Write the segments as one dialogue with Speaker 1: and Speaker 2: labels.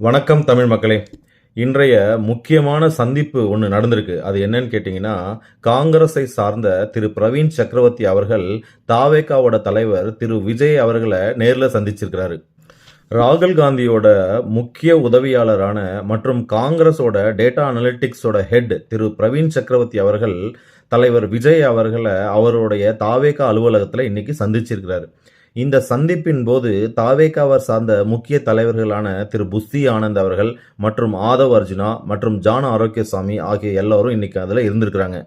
Speaker 1: வணக்கம் தமிழ் மக்களே. இன்றைய முக்கியமான சந்திப்பு ஒன்று நடந்திருக்கு. அது என்னன்னு கேட்டிங்கன்னா காங்கிரஸை சார்ந்த திரு பிரவீன் சக்கரவர்த்தி அவர்கள் தாவேகாவோட தலைவர் திரு விஜய் அவர்களை நேரில் சந்திச்சிருக்கிறாரு. ராகுல் காந்தியோட முக்கிய உதவியாளரான மற்றும் காங்கிரஸோட டேட்டா அனலிட்டிக்ஸோட ஹெட் திரு பிரவீன் சக்கரவர்த்தி அவர்கள் தலைவர் விஜய் அவர்களை அவருடைய தாவேகா அலுவலகத்தில் இன்னைக்கு சந்திச்சிருக்கிறாரு. இந்த சந்திப்பின் போது தாவேகாவை சார்ந்த முக்கிய தலைவர்களான திரு புஸ்தி ஆனந்த் அவர்கள் மற்றும் ஆதவ் அர்ஜுனா மற்றும் ஜான் ஆரோக்கியசாமி ஆகிய எல்லாரும் இன்னைக்கு அதில் இருந்திருக்கிறாங்க.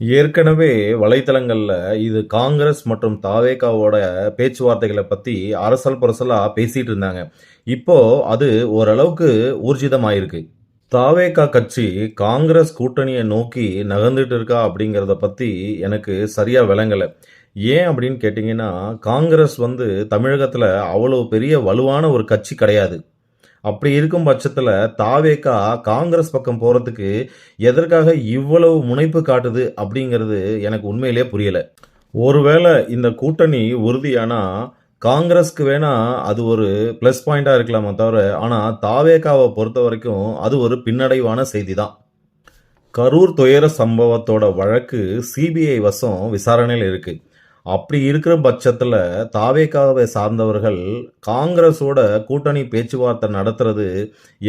Speaker 1: ஏற்கனவே வலைத்தளங்களில் இது காங்கிரஸ் மற்றும் தாவேகாவோட பேச்சுவார்த்தைகளை பற்றி அரசல் புரசலாக பேசிகிட்டு இருந்தாங்க. இப்போது அது ஓரளவுக்கு ஊர்ஜிதமாயிருக்கு. தாவேகா கட்சி காங்கிரஸ் கூட்டணியை நோக்கி நகர்ந்துட்டு இருக்கா அப்படிங்கிறத பற்றி எனக்கு சரியாக விளங்கலை. ஏன் அப்படின்னு கேட்டிங்கன்னா காங்கிரஸ் வந்து தமிழகத்தில் அவ்வளோ பெரிய வலுவான ஒரு கட்சி கிடையாது. அப்படி இருக்கும் பட்சத்தில் தாவேகா காங்கிரஸ் பக்கம் போகிறதுக்கு எதற்காக இவ்வளவு முனைப்பு காட்டுது அப்படிங்கிறது எனக்கு உண்மையிலே புரியலை. ஒருவேளை இந்த கூட்டணி உறுதியானால் காங்கிரஸ்க்கு வேணா அது ஒரு ப்ளஸ் பாயிண்ட்டாக இருக்கலாமே தவிர ஆனால் தாவேகாவை பொறுத்த வரைக்கும் அது ஒரு பின்னடைவான செய்தி தான் கரூர் துயர சம்பவத்தோட வழக்கு சிபிஐ வசம் விசாரணையில் இருக்கு. அப்படி இருக்கிற பட்சத்தில் தாவேகாவை சார்ந்தவர்கள் காங்கிரஸோட கூட்டணி பேச்சுவார்த்தை நடத்துறது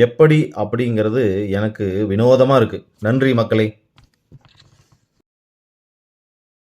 Speaker 1: எப்படி அப்படிங்கிறது எனக்கு வினோதமாக இருக்குது நன்றி மக்களே.